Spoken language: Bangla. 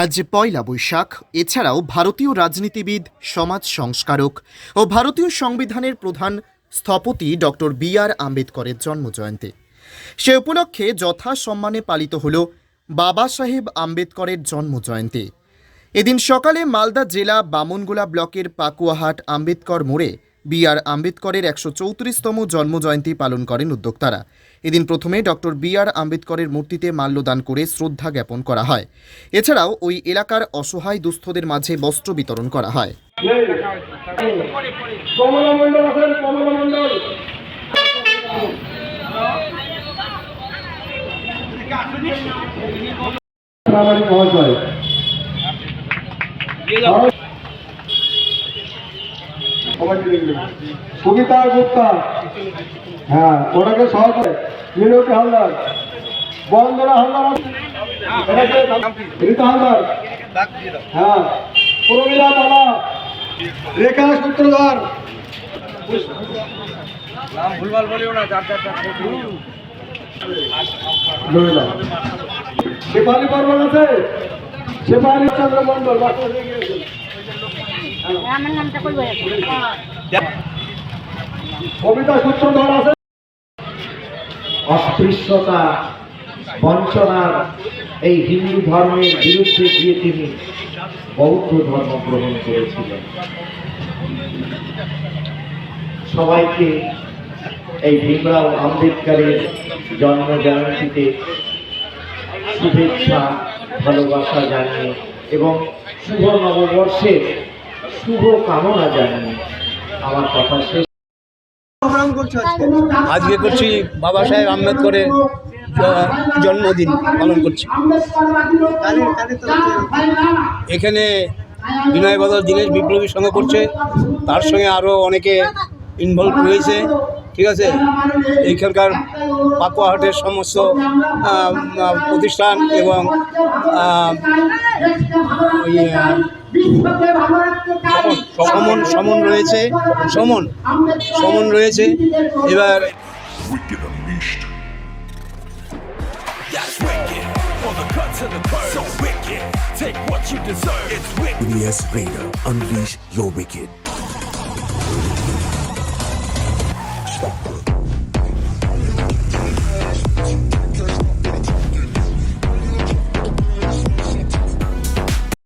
আজ পয়লা বৈশাখ, এছাড়াও ভারতীয় রাজনীতিবিদ, সমাজ সংস্কারক ও ভারতীয় সংবিধানের প্রধান স্থপতি ডক্টর বি আর আম্বেদকরের জন্মজয়ন্তী। সে উপলক্ষে যথা সম্মানে পালিত হল বাবা সাহেব আম্বেদকরের জন্মজয়ন্তী। এদিন সকালে মালদা জেলা বামনগোলা ব্লকের পাকুয়াহাট আম্বেদকর মোড়ে বি আর আম্বেদকরের একশো চৌত্রিশতম জন্মজয়ন্তী পালন করেন উদ্যোক্তারা। এদিন প্রথমে ডক্টর বি আর আম্বেদকরের মূর্তিতে মাল্যদান করে শ্রদ্ধা জ্ঞাপন করা হয়। এছাড়াও ওই এলাকার অসহায় দুস্থদের মাঝে বস্ত্র বিতরণ করা হয়। মহাশয়। সুগীতা গুপ্তা। হ্যাঁ ওনাকে সহকারে মিনতি হালদার। বন্দনা হালদার। রীতা হালদার। হ্যাঁ প্রমীলা বালা রেখা সূত্রধর। ভুলভাল বলিও না চার নইলা শেফালি বর্মন আছে। শেফালি চন্দ্র মন্ডল। অস্পৃশ্যতা, বঞ্চনার এই হিন্দু ধর্মের বিরুদ্ধে গিয়ে তিনি বৌদ্ধ ধর্ম গ্রহণ করেছিলেন। সবাইকে এই ভীমরাও আম্বেদকরের জন্ম জয়ন্তীতে শুভেচ্ছা, ভালোবাসা জানিয়ে এবং শুভ নববর্ষের শুভ কামনা জানিয়ে আমার কথা শেষ। আজকে করছি বাবা সাহেব আম্বেদকরের জন্মদিন পালন করছি। এখানে বিনয় বদল, দীনেশ বিপ্লবী সংঘ করছে। তার সঙ্গে আরও অনেকে ইনভলভ রয়েছে, ঠিক আছে? এইখানকার পাকুয়াহাটের সমস্ত প্রতিষ্ঠান এবং সমন সমন রয়েছে সমন সমন রয়েছে। এবার Wicked your That's